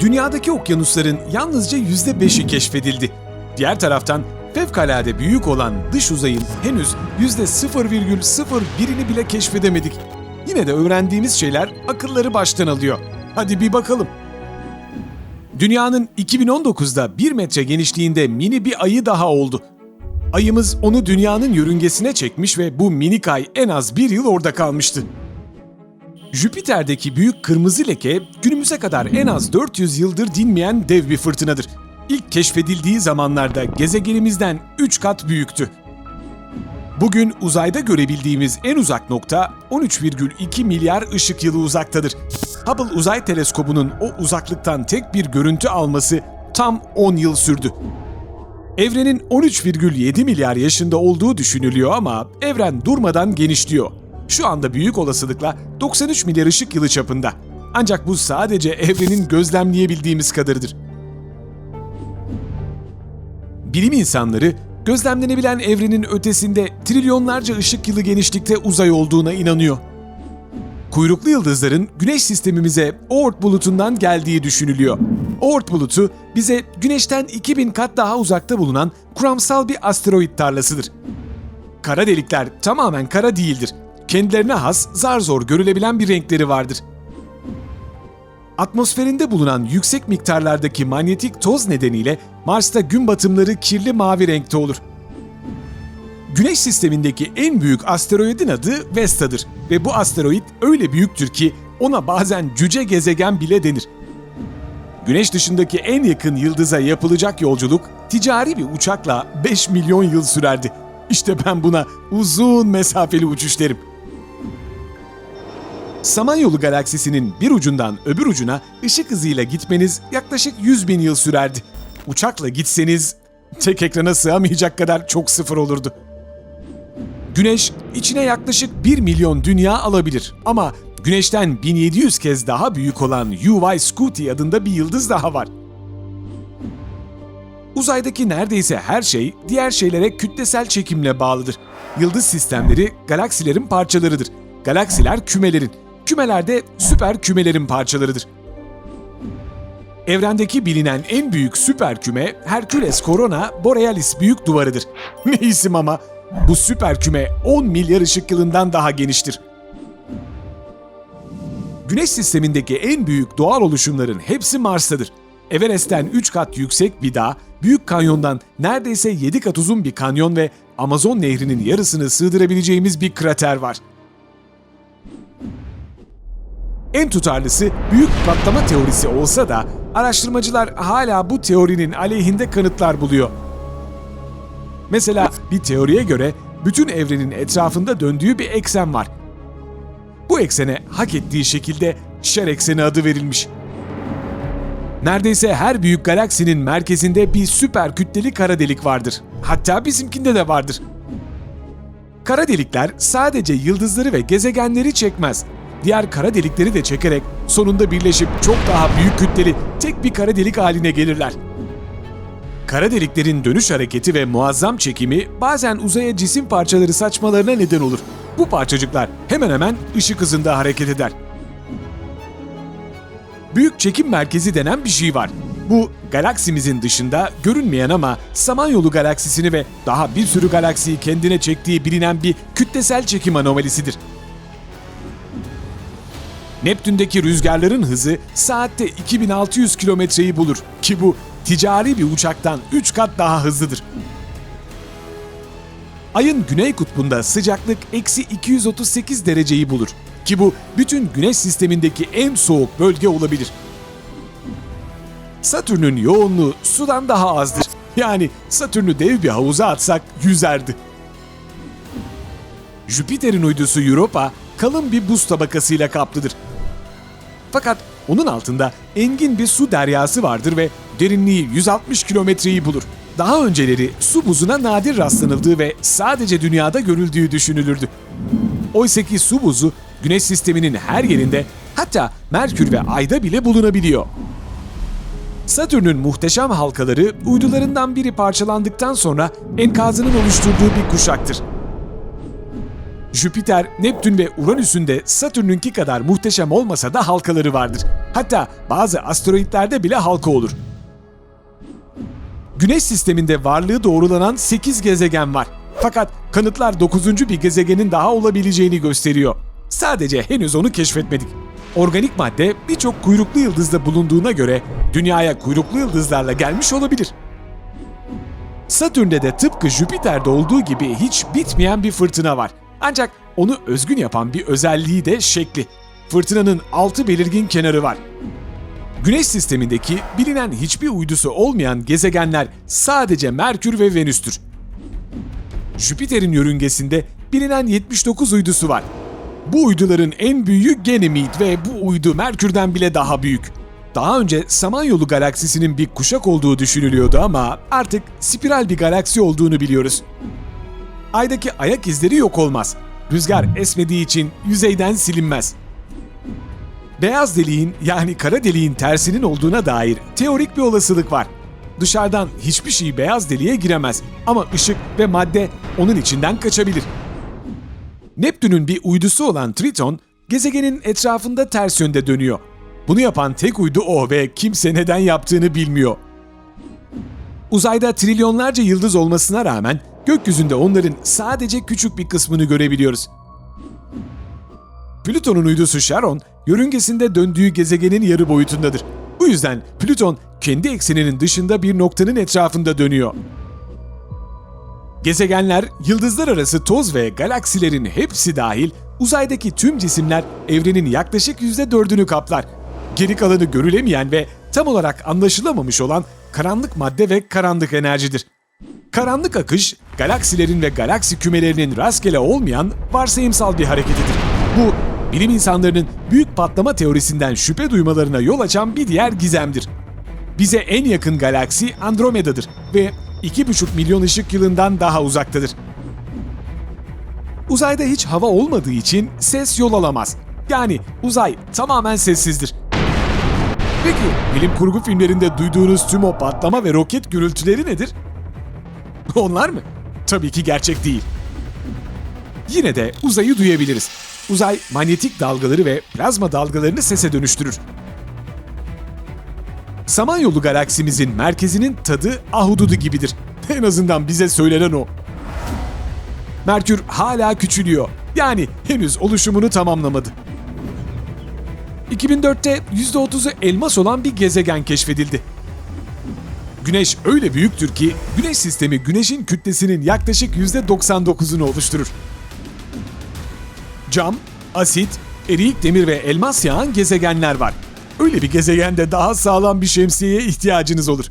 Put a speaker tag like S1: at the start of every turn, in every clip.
S1: Dünyadaki okyanusların yalnızca %5'i keşfedildi. Diğer taraftan fevkalade büyük olan dış uzayın henüz %0,01'ini bile keşfedemedik. Yine de öğrendiğimiz şeyler akılları baştan alıyor. Hadi bir bakalım. Dünyanın 2019'da 1 metre genişliğinde mini bir ayı daha oldu. Ayımız onu dünyanın yörüngesine çekmiş ve bu minik ay en az bir yıl orada kalmıştı. Jüpiter'deki büyük kırmızı leke günümüze kadar en az 400 yıldır dinmeyen dev bir fırtınadır. İlk keşfedildiği zamanlarda gezegenimizden 3 kat büyüktü. Bugün uzayda görebildiğimiz en uzak nokta 13,2 milyar ışık yılı uzaktadır. Hubble Uzay Teleskobu'nun o uzaklıktan tek bir görüntü alması tam 10 yıl sürdü. Evrenin 13,7 milyar yaşında olduğu düşünülüyor ama evren durmadan genişliyor. Şu anda büyük olasılıkla 93 milyar ışık yılı çapında. Ancak bu sadece evrenin gözlemleyebildiğimiz kadarıdır. Bilim insanları gözlemlenebilen evrenin ötesinde trilyonlarca ışık yılı genişlikte uzay olduğuna inanıyor. Kuyruklu yıldızların güneş sistemimize Oort bulutundan geldiği düşünülüyor. Oort bulutu bize güneşten 2000 kat daha uzakta bulunan kuramsal bir asteroid tarlasıdır. Kara delikler tamamen kara değildir. Kendilerine has, zar zor görülebilen bir renkleri vardır. Atmosferinde bulunan yüksek miktarlardaki manyetik toz nedeniyle Mars'ta gün batımları kirli mavi renkte olur. Güneş sistemindeki en büyük asteroidin adı Vesta'dır ve bu asteroid öyle büyüktür ki ona bazen cüce gezegen bile denir. Güneş dışındaki en yakın yıldıza yapılacak yolculuk ticari bir uçakla 5 milyon yıl sürerdi. İşte ben buna uzun mesafeli uçuş derim. Samanyolu galaksisinin bir ucundan öbür ucuna ışık hızıyla gitmeniz yaklaşık 100 bin yıl sürerdi. Uçakla gitseniz tek ekrana sığamayacak kadar çok sıfır olurdu. Güneş içine yaklaşık 1 milyon dünya alabilir ama Güneş'ten 1700 kez daha büyük olan UY Scuti adında bir yıldız daha var. Uzaydaki neredeyse her şey diğer şeylere kütlesel çekimle bağlıdır. Yıldız sistemleri galaksilerin parçalarıdır. Galaksiler kümelerin, kümeler de süper kümelerin parçalarıdır. Evrendeki bilinen en büyük süper küme Hercules Corona Borealis büyük duvarıdır. Ne isim ama. Bu süper küme 10 milyar ışık yılından daha geniştir. Güneş sistemindeki en büyük doğal oluşumların hepsi Mars'tadır. Everest'ten 3 kat yüksek bir dağ, Büyük Kanyon'dan neredeyse 7 kat uzun bir kanyon ve Amazon Nehri'nin yarısını sığdırabileceğimiz bir krater var. En tutarlısı büyük patlama teorisi olsa da araştırmacılar hala bu teorinin aleyhinde kanıtlar buluyor. Mesela bir teoriye göre bütün evrenin etrafında döndüğü bir eksen var. Bu eksene hak ettiği şekilde şer ekseni adı verilmiş. Neredeyse her büyük galaksinin merkezinde bir süper kütleli kara delik vardır. Hatta bizimkinde de vardır. Kara delikler sadece yıldızları ve gezegenleri çekmez. Diğer kara delikleri de çekerek sonunda birleşip çok daha büyük kütleli tek bir kara delik haline gelirler. Kara deliklerin dönüş hareketi ve muazzam çekimi bazen uzaya cisim parçaları saçmalarına neden olur. Bu parçacıklar hemen hemen ışık hızında hareket eder. Büyük çekim merkezi denen bir şey var. Bu galaksimizin dışında görünmeyen ama Samanyolu galaksisini ve daha bir sürü galaksiyi kendine çektiği bilinen bir kütlesel çekim anomalisidir. Neptün'deki rüzgarların hızı saatte 2600 kilometreyi bulur ki bu ticari bir uçaktan 3 kat daha hızlıdır. Ayın güney kutbunda sıcaklık eksi 238 dereceyi bulur ki bu bütün güneş sistemindeki en soğuk bölge olabilir. Satürn'ün yoğunluğu sudan daha azdır. Yani Satürn'ü dev bir havuza atsak yüzerdi. Jüpiter'in uydusu Europa kalın bir buz tabakasıyla kaplıdır. Fakat onun altında engin bir su deryası vardır ve derinliği 160 kilometreyi bulur. Daha önceleri su buzuna nadir rastlanıldığı ve sadece dünyada görüldüğü düşünülürdü. Oysaki su buzu güneş sisteminin her yerinde hatta Merkür ve Ay'da bile bulunabiliyor. Satürn'ün muhteşem halkaları uydularından biri parçalandıktan sonra enkazının oluşturduğu bir kuşaktır. Jüpiter, Neptün ve Uranüs'ün de Satürn'ünki kadar muhteşem olmasa da halkaları vardır. Hatta bazı asteroitlerde bile halka olur. Güneş sisteminde varlığı doğrulanan 8 gezegen var. Fakat kanıtlar 9. bir gezegenin daha olabileceğini gösteriyor. Sadece henüz onu keşfetmedik. Organik madde birçok kuyruklu yıldızda bulunduğuna göre dünyaya kuyruklu yıldızlarla gelmiş olabilir. Satürn'de de tıpkı Jüpiter'de olduğu gibi hiç bitmeyen bir fırtına var. Ancak onu özgün yapan bir özelliği de şekli. Fırtınanın altı belirgin kenarı var. Güneş sistemindeki bilinen hiçbir uydusu olmayan gezegenler sadece Merkür ve Venüs'tür. Jüpiter'in yörüngesinde bilinen 79 uydusu var. Bu uyduların en büyüğü Ganymede ve bu uydu Merkür'den bile daha büyük. Daha önce Samanyolu galaksisinin bir kuşak olduğu düşünülüyordu ama artık spiral bir galaksi olduğunu biliyoruz. Aydaki ayak izleri yok olmaz. Rüzgar esmediği için yüzeyden silinmez. Beyaz deliğin yani kara deliğin tersinin olduğuna dair teorik bir olasılık var. Dışarıdan hiçbir şey beyaz deliğe giremez ama ışık ve madde onun içinden kaçabilir. Neptün'ün bir uydusu olan Triton, gezegenin etrafında ters yönde dönüyor. Bunu yapan tek uydu o ve kimse neden yaptığını bilmiyor. Uzayda trilyonlarca yıldız olmasına rağmen gökyüzünde onların sadece küçük bir kısmını görebiliyoruz. Plüton'un uydusu Charon, yörüngesinde döndüğü gezegenin yarı boyutundadır. Bu yüzden Plüton kendi ekseninin dışında bir noktanın etrafında dönüyor. Gezegenler, yıldızlar arası toz ve galaksilerin hepsi dahil uzaydaki tüm cisimler evrenin yaklaşık %4'ünü kaplar. Geri kalanı görülemeyen ve tam olarak anlaşılamamış olan karanlık madde ve karanlık enerjidir. Karanlık akış, galaksilerin ve galaksi kümelerinin rastgele olmayan varsayımsal bir hareketidir. Bu, bilim insanlarının büyük patlama teorisinden şüphe duymalarına yol açan bir diğer gizemdir. Bize en yakın galaksi Andromeda'dır ve 2,5 milyon ışık yılından daha uzaktadır. Uzayda hiç hava olmadığı için ses yol alamaz. Yani uzay tamamen sessizdir. Peki bilim kurgu filmlerinde duyduğunuz tüm o patlama ve roket gürültüleri nedir? Onlar mı? Tabii ki gerçek değil. Yine de uzayı duyabiliriz. Uzay manyetik dalgaları ve plazma dalgalarını sese dönüştürür. Samanyolu galaksimizin merkezinin tadı ahududu gibidir. En azından bize söylenen o. Merkür hala küçülüyor. Yani henüz oluşumunu tamamlamadı. 2004'te %30'u elmas olan bir gezegen keşfedildi. Güneş öyle büyüktür ki Güneş sistemi Güneş'in kütlesinin yaklaşık %99'unu oluşturur. Cam, asit, eriyik demir ve elmas yağan gezegenler var. Öyle bir gezegende daha sağlam bir şemsiyeye ihtiyacınız olur.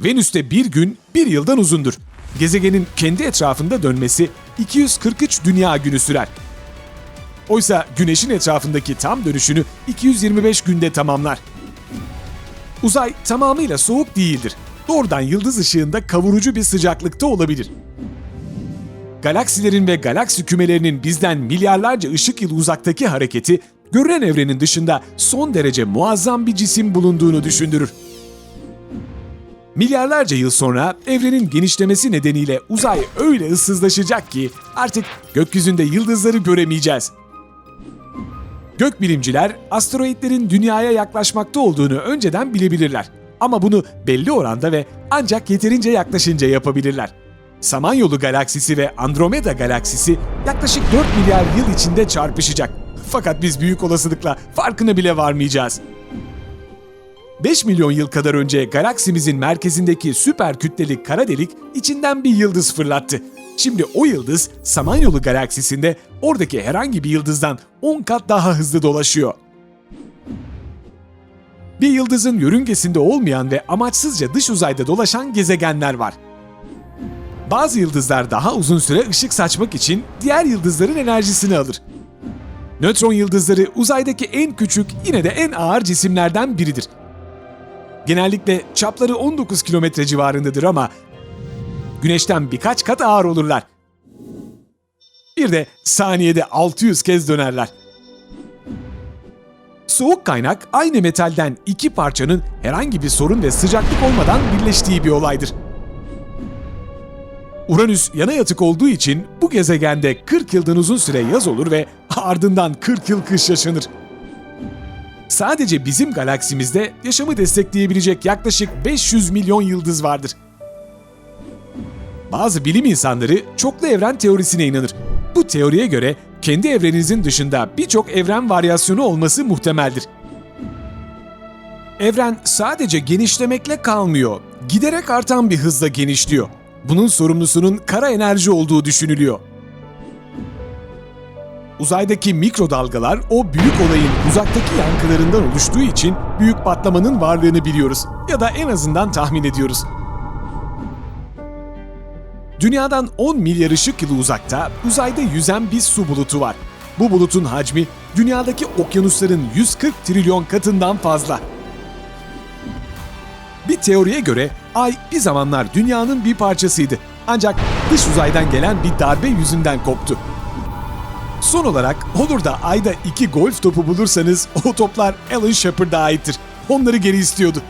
S1: Venüs'te bir gün bir yıldan uzundur. Gezegenin kendi etrafında dönmesi 243 dünya günü sürer. Oysa Güneş'in etrafındaki tam dönüşünü 225 günde tamamlar. Uzay tamamıyla soğuk değildir. Doğrudan yıldız ışığında kavurucu bir sıcaklıkta olabilir. Galaksilerin ve galaksi kümelerinin bizden milyarlarca ışık yılı uzaktaki hareketi, görünen evrenin dışında son derece muazzam bir cisim bulunduğunu düşündürür. Milyarlarca yıl sonra evrenin genişlemesi nedeniyle uzay öyle ıssızlaşacak ki artık gökyüzünde yıldızları göremeyeceğiz. Gökbilimciler asteroitlerin dünyaya yaklaşmakta olduğunu önceden bilebilirler. Ama bunu belli oranda ve ancak yeterince yaklaşınca yapabilirler. Samanyolu galaksisi ve Andromeda galaksisi yaklaşık 4 milyar yıl içinde çarpışacak. Fakat biz büyük olasılıkla farkına bile varmayacağız. 5 milyon yıl kadar önce galaksimizin merkezindeki süper kütleli kara delik içinden bir yıldız fırlattı. Şimdi o yıldız Samanyolu galaksisinde oradaki herhangi bir yıldızdan 10 kat daha hızlı dolaşıyor. Bir yıldızın yörüngesinde olmayan ve amaçsızca dış uzayda dolaşan gezegenler var. Bazı yıldızlar daha uzun süre ışık saçmak için diğer yıldızların enerjisini alır. Nötron yıldızları uzaydaki en küçük yine de en ağır cisimlerden biridir. Genellikle çapları 19 kilometre civarındadır ama Güneş'ten birkaç kat ağır olurlar. Bir de saniyede 600 kez dönerler. Soğuk kaynak aynı metalden iki parçanın herhangi bir sorun ve sıcaklık olmadan birleştiği bir olaydır. Uranüs yana yatık olduğu için bu gezegende 40 yıldan uzun süre yaz olur ve ardından 40 yıl kış yaşanır. Sadece bizim galaksimizde yaşamı destekleyebilecek yaklaşık 500 milyon yıldız vardır. Bazı bilim insanları çoklu evren teorisine inanır. Bu teoriye göre kendi evreninizin dışında birçok evren varyasyonu olması muhtemeldir. Evren sadece genişlemekle kalmıyor, giderek artan bir hızla genişliyor. Bunun sorumlusunun kara enerji olduğu düşünülüyor. Uzaydaki mikrodalgalar o büyük olayın uzaktaki yankılarından oluştuğu için büyük patlamanın varlığını biliyoruz ya da en azından tahmin ediyoruz. Dünyadan 10 milyar ışık yılı uzakta uzayda yüzen bir su bulutu var. Bu bulutun hacmi dünyadaki okyanusların 140 trilyon katından fazla. Bir teoriye göre Ay bir zamanlar dünyanın bir parçasıydı. Ancak dış uzaydan gelen bir darbe yüzünden koptu. Son olarak olur da Ay'da iki golf topu bulursanız o toplar Alan Shepard'a aittir. Onları geri istiyordu.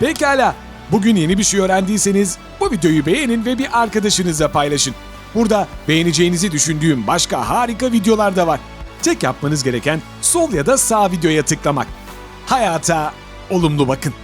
S1: Pekala, bugün yeni bir şey öğrendiyseniz bu videoyu beğenin ve bir arkadaşınızla paylaşın. Burada beğeneceğinizi düşündüğüm başka harika videolar da var. Tek yapmanız gereken sol ya da sağ videoya tıklamak. Hayata olumlu bakın.